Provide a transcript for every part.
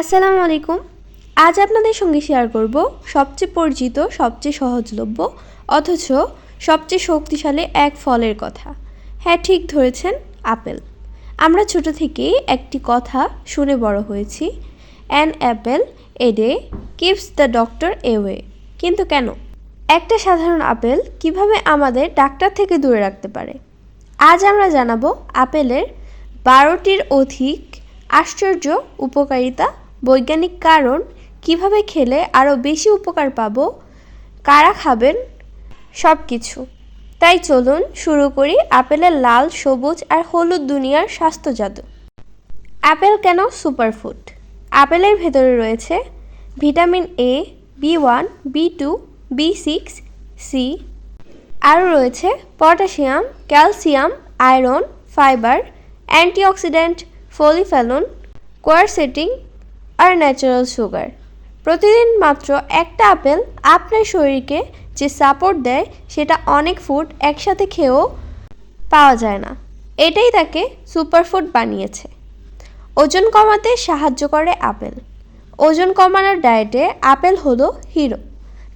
আসসালামু আলাইকুম। আজ আপনাদের সঙ্গে শেয়ার করব সবচেয়ে পরিচিত, সবচেয়ে সহজলভ্য, অথচ সবচেয়ে শক্তিশালী এক ফলের কথা। হ্যাঁ ঠিক ধরেছেন, আপেল। আমরা ছোট থেকেই একটি কথা শুনে বড় হয়েছি an apple a day keeps the doctor away কিন্তু কেন? একটা সাধারণ আপেল কীভাবে আমাদের ডাক্তার থেকে দূরে রাখতে পারে? আজ আমরা জানাব আপেলের বারোটির অধিক আশ্চর্য উপকারিতা বৈজ্ঞানিক কারণ, কীভাবে খেলে আরও বেশি উপকার পাব, কারা খাবেন সব কিছু তাই চলুন শুরু করি আপেলের লাল, সবুজ আর হলুদ দুনিয়ার স্বাস্থ্য জাদু। আপেল কেন সুপারফুড? আপেলের ভেতরে রয়েছে vitamin A B one B two B six C আরও রয়েছে potassium, calcium, iron, fibre, antioxidant, polyphenol, quercetin আর ন্যাচারাল সুগার প্রতিদিন মাত্র একটা আপেল আপনার শরীরকে যে সাপোর্ট দেয়, সেটা অনেক ফুড একসাথে খেয়েও পাওয়া যায় না। এটাই তাকে সুপারফুড বানিয়েছে। ওজন কমাতে সাহায্য করে আপেল। ওজন কমানোর ডায়েটে আপেল হলো হিরো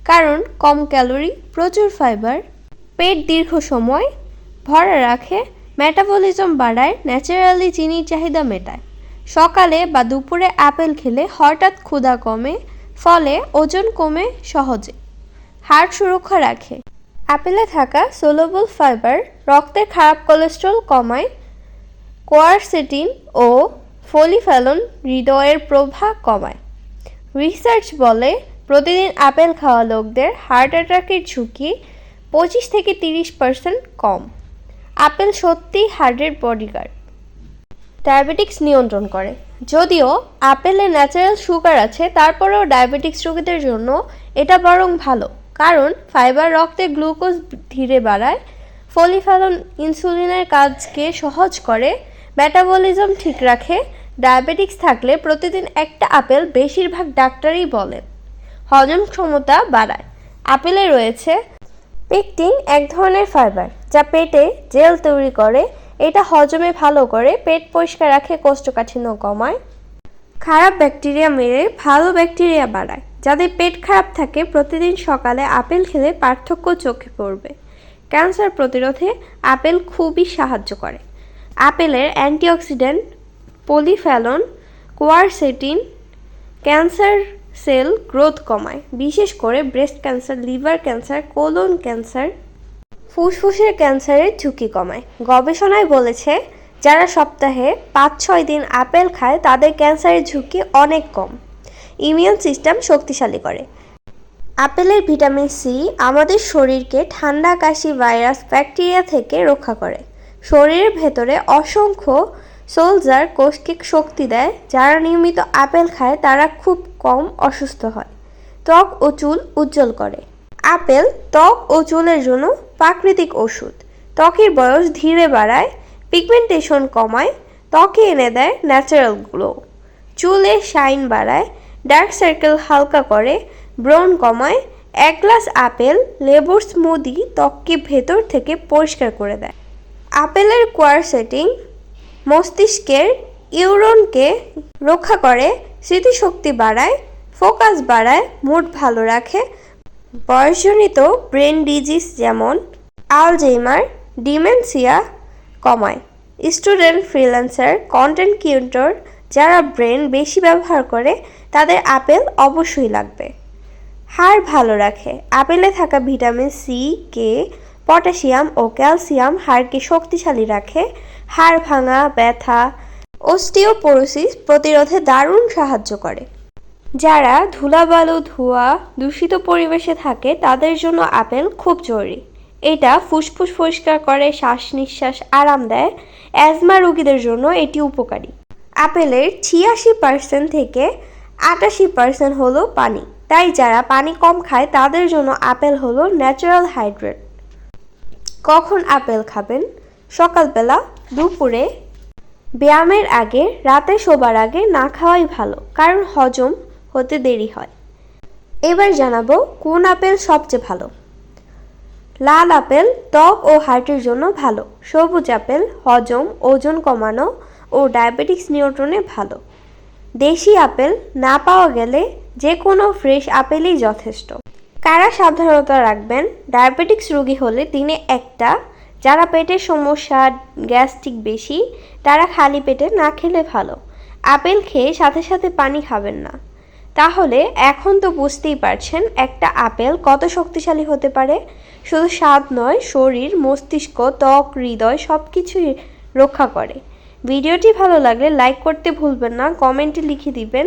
কারণ কম ক্যালোরি প্রচুর ফাইবার পেট দীর্ঘ সময় ভরা রাখে মেটাবলিজম বাড়ায় ন্যাচারালি চিনির চাহিদা মেটায়। সকালে বা দুপুরে আপেল খেলে হঠাৎ ক্ষুধা কমে, ফলে ওজন কমে সহজে। হার্ট সুরক্ষা রাখে। আপেলে থাকা সোলোবল ফাইবার রক্তের খারাপ কোলেস্ট্রল কমায়। কোয়ারসেটিন ও ফলিফ্যালন হৃদয়ের প্রভাব কমায়। রিসার্চ বলে প্রতিদিন আপেল খাওয়া লোকদের হার্ট অ্যাটাকের ঝুঁকি পঁচিশ থেকে তিরিশ পার্সেন্ট কম। আপেল সত্যিই হার্টের বডিগার্ড ডায়াবেটিক্স নিয়ন্ত্রণ করে। যদিও আপেলে ন্যাচারাল সুগার আছে, তারপরেও ডায়াবেটিক্স রোগীদের জন্য এটা বরং ভালো। কারণ ফাইবার রক্তে গ্লুকোজ ধীরে বাড়ায় ফলিফ্যালন ইনসুলিনের কাজকে সহজ করে, মেটাবলিজম ঠিক রাখে, ডায়াবেটিক্স থাকলে প্রতিদিন একটা আপেল বেশিরভাগ ডাক্তারই বলেন হজম ক্ষমতা বাড়ায়। আপেলে রয়েছে পেকটিন, এক ধরনের ফাইবার, যা পেটে জেল তৈরি করে এটা হজমে ভালো করে পেট পরিষ্কার রাখে, কোষ্ঠকাঠিন্য কমায়। খারাপ ব্যাকটেরিয়া মেরে ভালো ব্যাকটেরিয়া বাড়ায়। যাদের পেট খারাপ থাকে, প্রতিদিন সকালে আপেল খেলে পার্থক্য চোখে পড়বে। ক্যান্সার প্রতিরোধে আপেল খুবই সাহায্য করে। আপেলের antioxidant polyphenol, quercetin, cancer cell growth কমায়। বিশেষ করে breast cancer, liver cancer, colon cancer ফুসফুসের ক্যান্সারের ঝুঁকি কমায়। গবেষণায় বলেছে, যারা সপ্তাহে পাঁচ ছয় দিন আপেল খায়, তাদের ক্যান্সারের ঝুঁকি অনেক কম। ইমিউন সিস্টেম শক্তিশালী করে। আপেলের ভিটামিন সি আমাদের শরীরকে ঠান্ডা, কাশি ভাইরাস, ব্যাকটেরিয়া থেকে রক্ষা করে। শরীরের ভেতরে অসংখ্য সোলজার কোষকে শক্তি দেয়, যারা নিয়মিত আপেল খায়, তারা খুব কম অসুস্থ হয়। ত্বক ও চুল উজ্জ্বল করে। আপেল, ত্বক ও চুলের জন্য প্রাকৃতিক ওষুধ। ত্বকের বয়স ধীরে বাড়ায়, পিগমেন্টেশন কমায়, ত্বকে এনে দেয় ন্যাচারাল গ্লো চুলে শাইন বাড়ায় ডার্ক সার্কেল হালকা করে, ব্রণ কমায়, এক গ্লাস আপেল, লেবুর স্মুদি ত্বককে ভেতর থেকে পরিষ্কার করে দেয়। আপেলের কোয়ারসেটিং মস্তিষ্কের ইউরনকে রক্ষা করে, স্মৃতিশক্তি বাড়ায়, ফোকাস বাড়ায় মুড ভালো রাখে বয়সজনিত ব্রেন ডিজিজ যেমন আলজেইমার, ডিমেনসিয়া কমায়। স্টুডেন্ট ফ্রিল্যান্সার, কন্টেন্ট ক্রিয়েটর যারা ব্রেন বেশি ব্যবহার করে, তাদের আপেল অবশ্যই লাগবে। হাড় ভালো রাখে। আপেলে থাকা ভিটামিন সি কে পটাশিয়াম ও ক্যালসিয়াম হাড়কে শক্তিশালী রাখে। হাড় ভাঙা, ব্যথা, অস্টিওপোরোসিস প্রতিরোধে দারুণ সাহায্য করে। যারা ধুলাবালু ধোঁয়া, দূষিত পরিবেশে থাকে, তাদের জন্য আপেল খুব জরুরি। এটা ফুসফুস পরিষ্কার করে শ্বাস নিঃশ্বাস আরাম দেয়, অ্যাজমা রোগীদের জন্য এটি উপকারী। আপেলের ছিয়াশি পার্সেন্ট থেকে আটাশি পার্সেন্ট হলো পানি। তাই যারা পানি কম খায়, তাদের জন্য আপেল হলো ন্যাচারাল হাইড্রেট কখন আপেল খাবেন? সকালবেলা, দুপুরে। ব্যায়ামের আগে, রাতে শোবার আগে না খাওয়াই ভালো, কারণ হজম হতে দেরি হয়। এবার জানাব কোন আপেল সবচেয়ে ভালো। লাল আপেল ত্বক ও হার্টের জন্য ভালো। সবুজ আপেল হজম, ওজন কমানো ও ডায়াবেটিক্স নিয়ন্ত্রণে ভালো। দেশি আপেল না পাওয়া গেলে যে কোনো ফ্রেশ আপেলই যথেষ্ট। কারা সাবধানতা রাখবেন? ডায়াবেটিক্স রোগী হলে দিনে একটা। যারা পেটের সমস্যা, গ্যাস্ট্রিক বেশি, তারা খালি পেটে না খেলে ভালো। আপেল খেয়ে সাথে সাথে পানি খাবেন না। তাহলে এখন তো বুঝতেই পারছেন একটা আপেল কত শক্তিশালী হতে পারে। শুধু স্বাদ নয়, শরীর, মস্তিষ্ক, ত্বক, হৃদয় সব কিছুই রক্ষা করে। ভিডিওটি ভালো লাগলে লাইক করতে ভুলবেন না, কমেন্টে লিখে দিবেন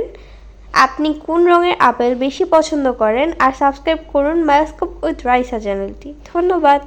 আপনি কোন রঙের আপেল বেশি পছন্দ করেন। আর সাবস্ক্রাইব করুন বায়োস্কোপ উইথ রাইসা চ্যানেলটি। ধন্যবাদ।